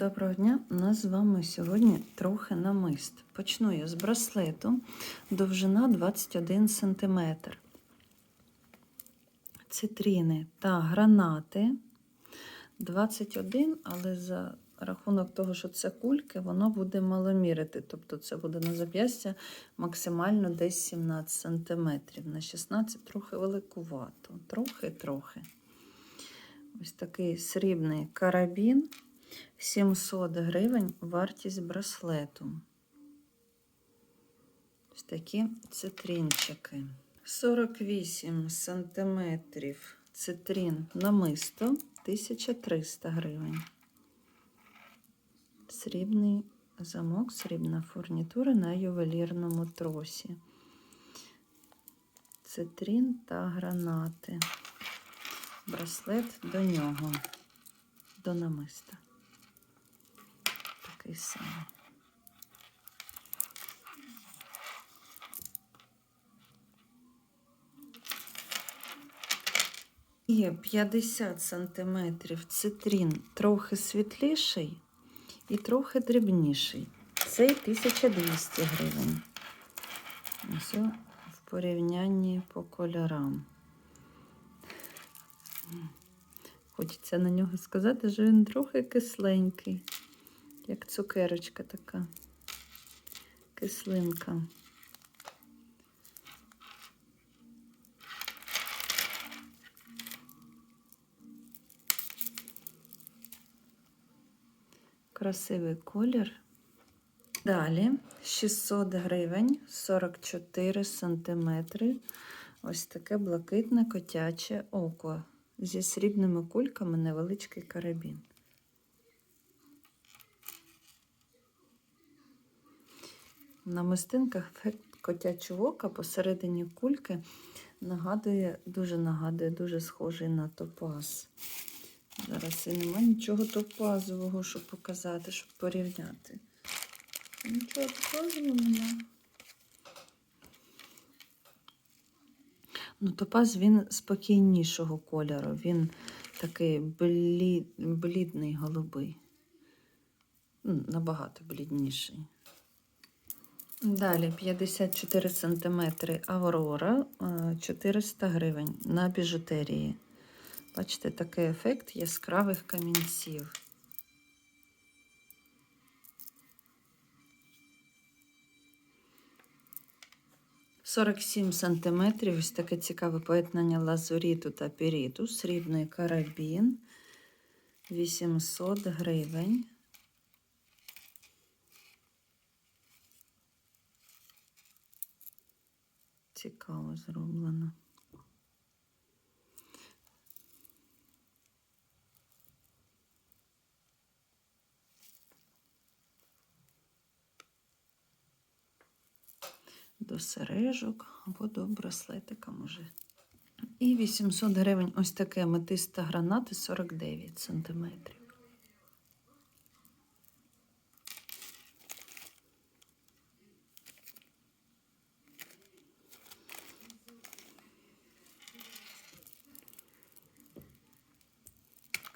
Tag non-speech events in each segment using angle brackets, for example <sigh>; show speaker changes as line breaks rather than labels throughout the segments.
доброго дня! У нас з вами сьогодні трохи намист. Почну я з браслету, довжина 21 см. Цитріни та гранати 21, але за рахунок того, що це кульки, воно буде маломірити. Тобто це буде на зап'ястя максимально десь 17 см. На 16 трохи великувато. Трохи-трохи. Ось такий срібний карабін. 700 гривень вартість браслету. Ось такі цитрінчики. 48 сантиметрів цитрін намисто 1300 гривень. Срібний замок, срібна фурнітура на ювелірному тросі. Цитрін та гранати. Браслет до нього, до намиста такий самий. Є 50 сантиметрів цитрін трохи світліший і трохи дрібніший. Цей 1200 гривень. Ось в порівнянні по кольорам. Хочеться на нього сказати, що він трохи кисленький як цукерочка така, кислинка. Красивий колір. Далі 600 гривень, 44 сантиметри. Ось таке блакитне котяче око зі срібними кульками невеличкий карабін. На мистинках ефект котячого ока посередині кульки нагадує, дуже нагадує, дуже схожий на топаз. Зараз і немає нічого топазового, щоб показати, щоб порівняти. Нічого топазового немає. Ну, топаз він спокійнішого кольору, він такий блід, блідний голубий. Набагато блідніший. Далі 54 см Аврора 400 гривень на біжутерії. Бачите, такий ефект яскравих камінців. Сорок сім сантиметрів. Ось таке цікаве поєднання лазуріту та піріту. Срібний карабін. 800 гривень. Цікаво зроблено. До сережок або до браслетика може. І 800 гривень ось таке метиста гранати 49 сантиметрів.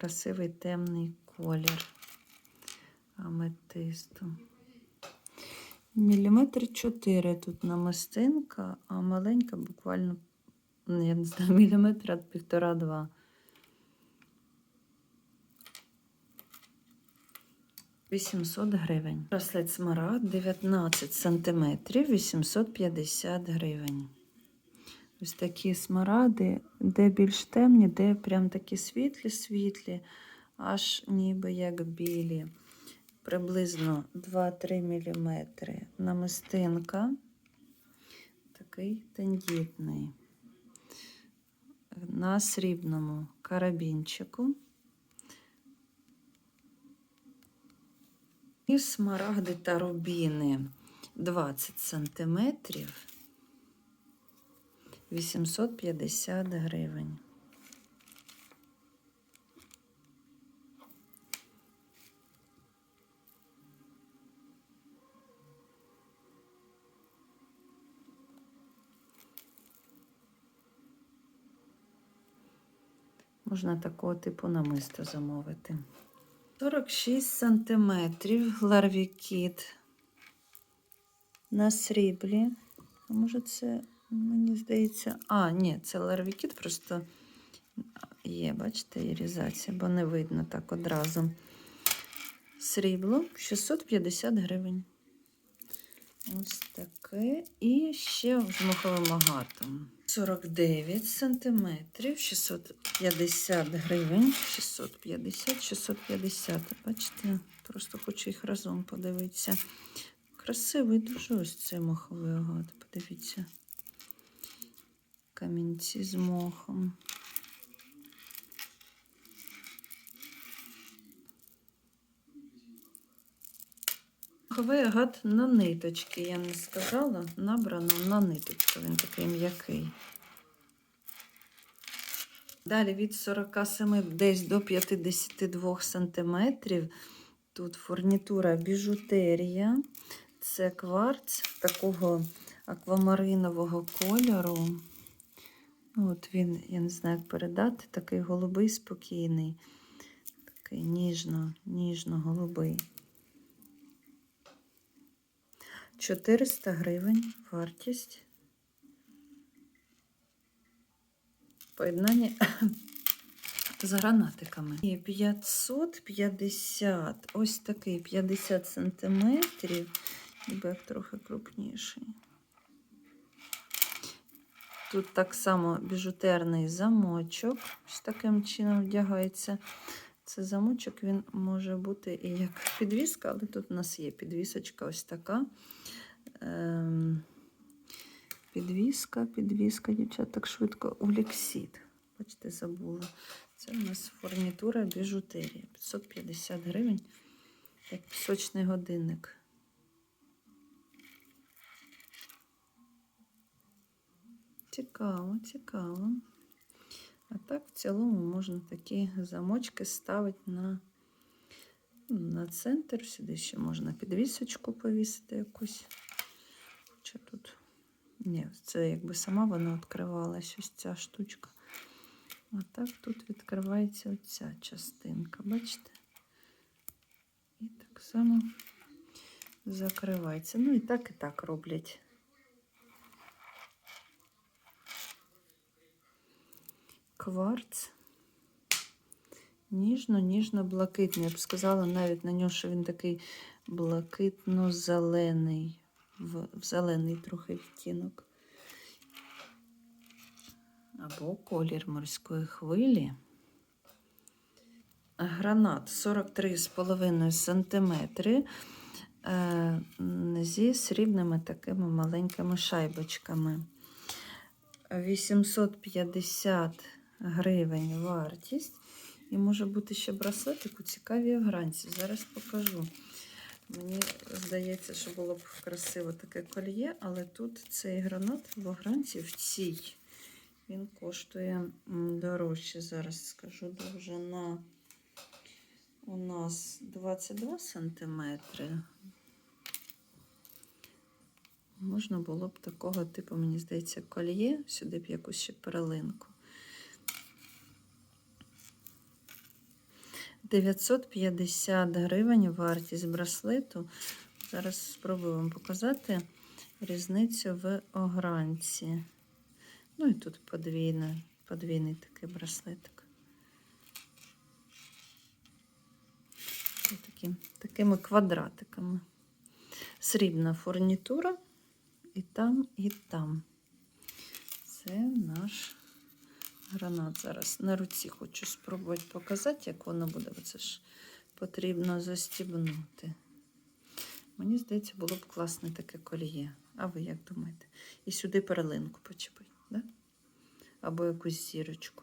Красивий темний колір аметисту. Міліметр 4 тут намистинка, а маленька буквально, ну, я не знаю, <laughs> міліметра півтора-два. Вісімсот гривень. Браслет смарагд 19 сантиметрів, 850 гривень. Ось такі смаради, де більш темні, де прям такі світлі-світлі, аж ніби як білі. Приблизно 2-3 мм. Намистинка такий тендітний. На срібному карабінчику. І смарагди та рубіни 20 сантиметрів. 850 гривень. Можна такого типу намисто замовити. 46 сантиметрів ларвікіт на сріблі. А може це, мені здається, а, ні, це ларвікіт просто є, бачите, ірізація, бо не видно так одразу. Срібло 650 гривень. Ось таке. І ще з моховим агатом. 49 сантиметрів, 650 гривень. 650, 650. Бачите, просто хочу їх разом подивитися. Красивий дуже ось цей моховий агат. Подивіться. Камінці з мохом. Моховий агат на ниточки, я не сказала, набрано на ниточку, він такий м'який. Далі від 47 десь до 52 сантиметрів. Тут фурнітура біжутерія. Це кварц такого аквамаринового кольору. От він, я не знаю, як передати, такий голубий спокійний, такий ніжно, ніжно-голубий. 400 гривень вартість. Поєднання з гранатиками. І 550, ось такий 50 сантиметрів, ніби як трохи крупніший. Тут так само біжутерний замочок, ось таким чином вдягається. Це замочок, він може бути і як підвіска, але тут у нас є підвісочка ось така. Ем, підвіска, підвіска, дівчат, так швидко. Олексіт. Бачите, забула. Це у нас фурнітура біжутерія. 550 гривень, як пісочний годинник. Цікаво, цікаво. А так, в цілому можна такі замочки ставити на, на центр. Сюди ще можна підвісочку повісити якусь. Хоча тут, ні, це якби сама вона відкривалась, ось ця штучка. А так тут відкривається оця частинка, бачите? І так само закривається. Ну і так, і так роблять. Кварц. Ніжно-ніжно-блакитний. Я б сказала навіть на нього, що він такий блакитно-зелений, в, в зелений трохи відтінок. Або колір морської хвилі. Гранат 43,5 см е, зі срібними такими маленькими шайбочками. 850 гривень вартість. І може бути ще браслетик у цікавій гранці. Зараз покажу. Мені здається, що було б красиво таке кольє, але тут цей гранат в гранці в цій. Він коштує дорожче. Зараз скажу довжина у нас 22 сантиметри. Можна було б такого типу, мені здається, кольє, сюди б якусь ще перелинку. 950 гривень вартість браслету. Зараз спробую вам показати різницю в огранці. Ну і тут подвійний, подвійний такий браслетик. Такі, такими квадратиками. Срібна фурнітура і там, і там. Це наш гранат. Зараз на руці хочу спробувати показати, як воно буде. Це ж потрібно застібнути. Мені здається, було б класне таке коліє. А ви як думаєте? І сюди перелинку почепити, да? або якусь зірочку.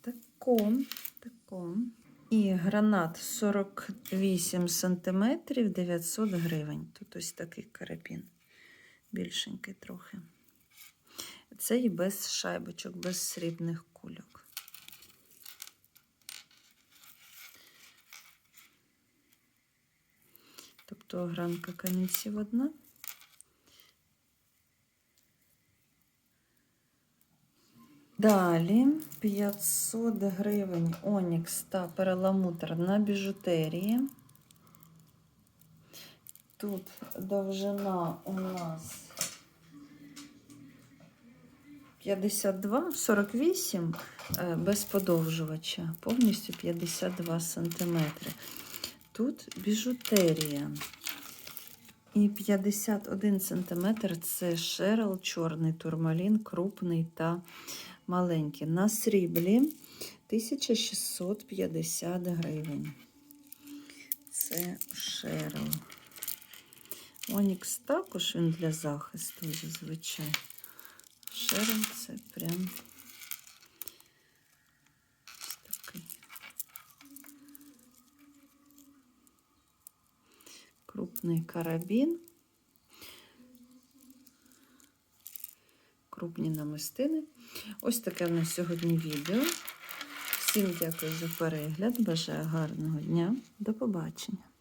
Таком, таком. І гранат 48 см 900 гривень. Тут ось такий карабін. Більшенький трохи. Це і без шайбочок, без срібних кульок. Тобто огранка камінців одна. Далі 500 гривень Онікс та переламутр на біжутерії. Тут довжина у нас 52, 48 е, без подовжувача, повністю 52 сантиметри. Тут біжутерія. І 51 сантиметр це шерл, чорний турмалін, крупний та маленький. На сріблі 1650 гривень. Це шерл. Онікс також він для захисту зазвичай. Шерл це прям ось такий. Крупний карабін. Крупні намистини. Ось таке в нас сьогодні відео. Всім дякую за перегляд. Бажаю гарного дня. До побачення.